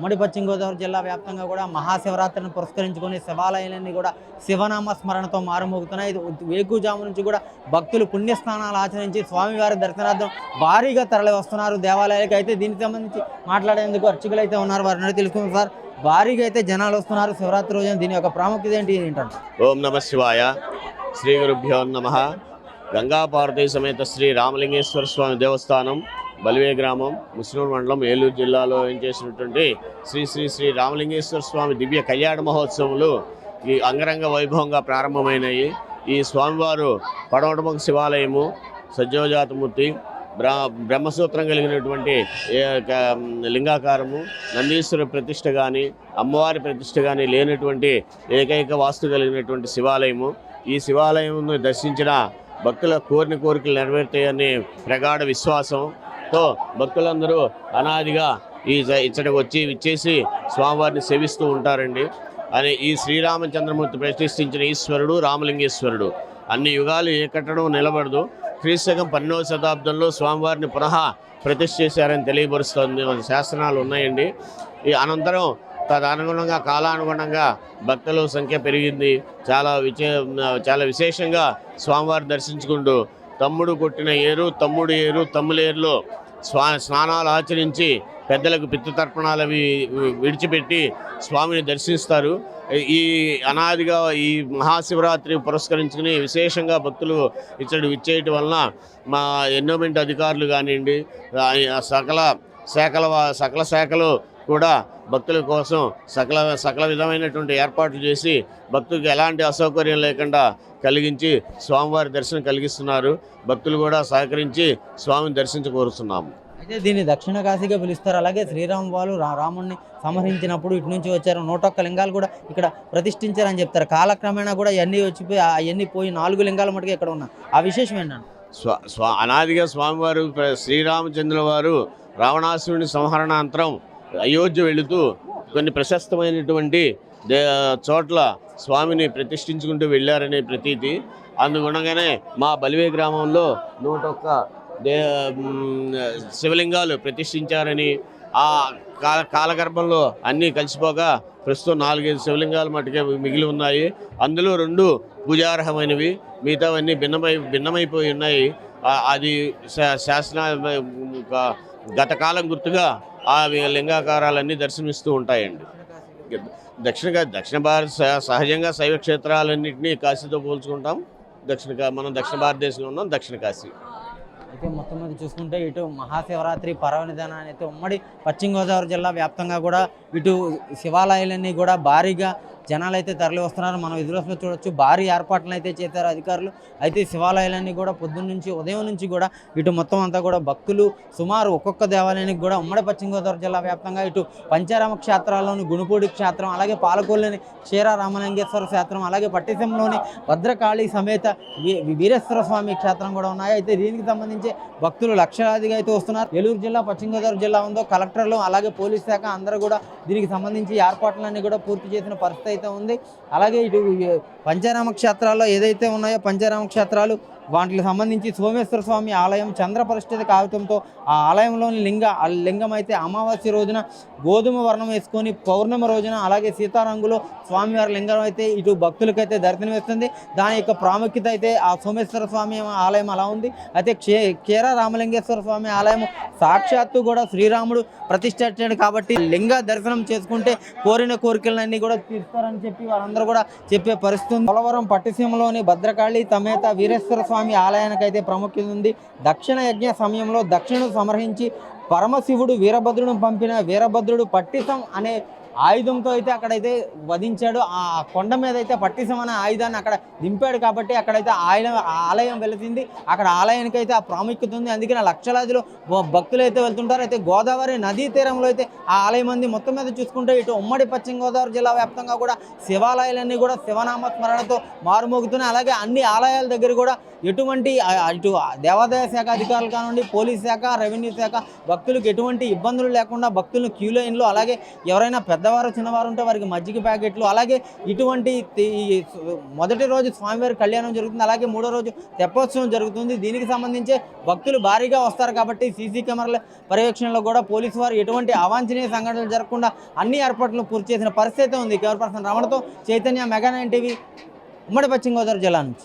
ఉమ్మడి పశ్చిమ గోదావరి జిల్లా వ్యాప్తంగా కూడా మహాశివరాత్రిని పురస్కరించుకొని శివాలయాలన్నీ కూడా శివనామ స్మరణతో మారుమోగుతున్నాయి. వేకుజాము నుంచి కూడా భక్తులు పుణ్యస్నానాలు ఆచరించి స్వామివారి దర్శనార్థం భారీగా తరలి వస్తున్నారు దేవాలయాలకు. అయితే దీనికి సంబంధించి మాట్లాడేందుకు అర్చకులు అయితే ఉన్నారు. వారిని అడిగి తెలుసుకుందాం సార్. భారీగా అయితే జనాలు వస్తున్నారు శివరాత్రి రోజున. దీని యొక్క ప్రాముఖ్యత ఏంటి? ఏంటంటే ఓం నమ శివాయ. శ్రీ గురుభ్యో నమ. గంగాపార్వతీ సమేత శ్రీ రామలింగేశ్వర స్వామి దేవస్థానం బలివే గ్రామం ముస్లిం మండలం ఏలూరు జిల్లాలో ఏం చేసినటువంటి శ్రీ శ్రీ శ్రీ రామలింగేశ్వర స్వామి దివ్య కళ్యాణ మహోత్సవములు ఈ అంగరంగ వైభవంగా ప్రారంభమైనాయి. ఈ స్వామివారు పడవటముఖ శివాలయము సజ్జోజాతమూర్తి బ్రా బ్రహ్మసూత్రం కలిగినటువంటి లింగాకారము నందీశ్వర ప్రతిష్ట కానీ అమ్మవారి ప్రతిష్ట కానీ లేనటువంటి ఏకైక వాస్తు కలిగినటువంటి శివాలయము. ఈ శివాలయంను దర్శించిన భక్తుల కోరిన కోరికలు నెరవేరుతాయని ప్రగాఢ విశ్వాసం తో భక్తులందరూ అనాదిగా ఈ జ- వచ్చి ఇచ్చేసి స్వామివారిని సేవిస్తూ ఉంటారండి. అని ఈ శ్రీరామచంద్రమూర్తి ప్రతిష్ఠించిన ఈశ్వరుడు రామలింగేశ్వరుడు. అన్ని యుగాలు ఏ కట్టడం నిలబడదు. క్రీస్తకం పన్నెండవ శతాబ్దంలో స్వామివారిని పునః ప్రతిష్ఠ చేశారని తెలియపరుస్తోంది. మన ఉన్నాయండి. ఈ అనంతరం తదనుగుణంగా కాలానుగుణంగా భక్తుల సంఖ్య పెరిగింది. చాలా విచే చాలా విశేషంగా స్వామివారిని దర్శించుకుంటూ తమ్ముడు కొట్టిన ఏరు తమ్ముడు ఏరు తమ్ములేరులో స్వా స్నానాలు ఆచరించి పెద్దలకు పితృతర్పణాలు అవి విడిచిపెట్టి స్వామిని దర్శిస్తారు. ఈ అనాదిగా ఈ మహాశివరాత్రి పురస్కరించుకుని విశేషంగా భక్తులు ఇచ్చడు ఇచ్చేయటం వలన మా ఎన్నోమెంట్ అధికారులు కానివ్వండి సకల శాఖల వా- సకల శాఖలు కూడా భక్తుల కోసం సకల సకల విధమైనటువంటి ఏర్పాట్లు చేసి భక్తులకు ఎలాంటి అసౌకర్యం లేకుండా కలిగించి స్వామివారి దర్శనం కలిగిస్తున్నారు. భక్తులు కూడా సహకరించి స్వామిని దర్శించకోరుతున్నాము అయితే దీన్ని దక్షిణ కాశీగా పిలుస్తారు. అలాగే శ్రీరామ వాళ్ళు రా- రాముణ్ణి సంహరించినప్పుడు ఇటు నుంచి వచ్చారు. నూట ఒక్క లింగాలు కూడా ఇక్కడ ప్రతిష్ఠించారని చెప్తారు. కాలక్రమేణా కూడా ఇవన్నీ వచ్చిపోయి అవన్నీ పోయి నాలుగు లింగాలు మటుకు ఇక్కడ ఉన్నాయి ఆ విశేషం ఏంటంటే స్వ స్వ అనాదిగా స్వామివారు శ్రీరామచంద్రుల వారు రావణాసురుని సంహరణాంతరం అయోధ్య వెళుతూ కొన్ని ప్రశస్తమైనటువంటి దే చోట్ల స్వామిని ప్రతిష్ఠించుకుంటూ వెళ్ళారనే ప్రతీతి. అందుగుణంగానే మా బలివే గ్రామంలో నూట ఒక్క దే శివలింగాలు ప్రతిష్ఠించారని ఆ కాల కాలగర్భంలో అన్నీ కలిసిపోగా ప్రస్తుతం నాలుగైదు శివలింగాలు మటుకే మిగిలి ఉన్నాయి. అందులో రెండు పూజార్హమైనవి మిగతావన్నీ భిన్నమై భిన్నమైపోయి ఉన్నాయి. అది శా- శాసన ఒక గుర్తుగా ఆ లింగాకారాలన్నీ దర్శనమిస్తూ ఉంటాయండి. దక్షిణ దక్షిణ భారత సహజంగా శైవ క్షేత్రాలన్నింటినీ కాశీతో పోల్చుకుంటాం. దక్షిణ మనం దక్షిణ భారతదేశంలో ఉన్నాం దక్షిణ కాశీ. అయితే మొత్తం మీద చూసుకుంటే ఇటు మహాశివరాత్రి పర్వనిధానాన్ని అయితే ఉమ్మడి పశ్చిమ గోదావరి జిల్లా వ్యాప్తంగా కూడా ఇటు శివాలయాలన్నీ కూడా భారీగా జనాలు అయితే తరలి వస్తున్నారు. మనం ఎదురుస్తున్న చూడొచ్చు. భారీ ఏర్పాట్లను అయితే చేశారు అధికారులు. అయితే శివాలయాలన్నీ కూడా పొద్దున్న నుంచి ఉదయం నుంచి కూడా ఇటు మొత్తం అంతా కూడా భక్తులు సుమారు ఒక్కొక్క దేవాలయానికి కూడా ఉమ్మడి పశ్చిమ గోదావరి జిల్లా వ్యాప్తంగా ఇటు పంచారామ క్షేత్రాల్లోని గుణపూడి క్షేత్రం అలాగే పాలకొల్లుని క్షీర రామలింగేశ్వర క్షేత్రం అలాగే పట్టిసంలోని భద్రకాళి సమేత వీరేశ్వర స్వామి క్షేత్రం కూడా ఉన్నాయి. అయితే దీనికి సంబంధించి భక్తులు లక్షలాదిగా అయితే వస్తున్నారు. ఏలూరు జిల్లా పశ్చిమ గోదావరి జిల్లా ఉందో కలెక్టర్లు అలాగే పోలీస్ శాఖ అందరూ కూడా దీనికి సంబంధించి ఏర్పాట్లన్నీ కూడా పూర్తి చేసిన పరిస్థితి అయితే ఉంది అలాగే ఇటు పంచరామ క్షేత్రాల్లో ఏదైతే ఉన్నాయో పంచరామ క్షేత్రాలు వాటికి సంబంధించి సోమేశ్వర స్వామి ఆలయం చంద్ర పరిస్థితి కావడంతో ఆ ఆలయంలోని లింగ లింగం అయితే అమావాస్య రోజున గోధుమ వర్ణం వేసుకొని పౌర్ణమి రోజున అలాగే సీతారంగులో స్వామివారి లింగం అయితే ఇటు భక్తులకైతే దర్శనం ఇస్తుంది దాని యొక్క ప్రాముఖ్యత అయితే ఆ సోమేశ్వర స్వామి ఆలయం అలా ఉంది. అయితే క్షే క్షీర రామలింగేశ్వర స్వామి ఆలయం సాక్షాత్తు కూడా శ్రీరాముడు ప్రతిష్ఠించాడు కాబట్టి లింగ దర్శనం చేసుకుంటే కోరిన కోరికలన్నీ కూడా తీరుస్తారని చెప్పి వారందరూ కూడా చెప్పే పరిస్థితి పోలవరం పట్టిసీమలోని భద్రకాళి తమేత వీరేశ్వర స్వామి ఆలయానికి అయితే ప్రాముఖ్యత ఉంది దక్షిణ యజ్ఞ సమయంలో దక్షిణను సమర్హించి పరమశివుడు వీరభద్రుడు పంపిన వీరభద్రుడు పట్టిసం అనే ఆయుధంతో అయితే అక్కడైతే వధించాడు. ఆ కొండ మీద అయితే పట్టిసం ఆయుధాన్ని అక్కడ దింపాడు కాబట్టి అక్కడైతే ఆలయం ఆలయం వెలిసింది. అక్కడ ఆలయానికి అయితే ఆ ప్రాముఖ్యత ఉంది. అందుకే లక్షలాదిలో భక్తులు అయితే వెళ్తుంటారు. అయితే గోదావరి నదీ తీరంలో అయితే ఆ ఆలయం ఉంది. మొత్తం మీద చూసుకుంటే ఇటు ఉమ్మడి పశ్చిమ గోదావరి జిల్లా వ్యాప్తంగా కూడా శివాలయాలన్నీ కూడా శివనామ స్మరణతో మారుమోగుతున్నాయి. అలాగే అన్ని ఆలయాల దగ్గర కూడా ఎటువంటి ఇటు దేవాదాయ శాఖ అధికారులు కానివ్వండి పోలీస్ శాఖ రెవెన్యూ శాఖ భక్తులకు ఎటువంటి ఇబ్బందులు లేకుండా భక్తులను క్యూ లైన్లో అలాగే ఎవరైనా పెద్ద పెద్దవారు చిన్నవారు ఉంటే వారికి మజ్జిగ ప్యాకెట్లు అలాగే ఇటువంటి మొదటి రోజు స్వామివారి కళ్యాణం జరుగుతుంది అలాగే మూడో రోజు తెప్పోత్సవం జరుగుతుంది. దీనికి సంబంధించి భక్తులు భారీగా వస్తారు కాబట్టి సీసీ కెమెరాల పర్యవేక్షణలో కూడా పోలీసు వారు ఎటువంటి అవాంఛనీయ సంఘటనలు జరగకుండా అన్ని ఏర్పాట్లు పూర్తి చేసిన పరిస్థితి ఉంది. కెమెరా పర్సన్ రమణతో చైతన్య మెగా నైన్ టీవీ ఉమ్మడి పశ్చిమ గోదావరి జిల్లా నుంచి.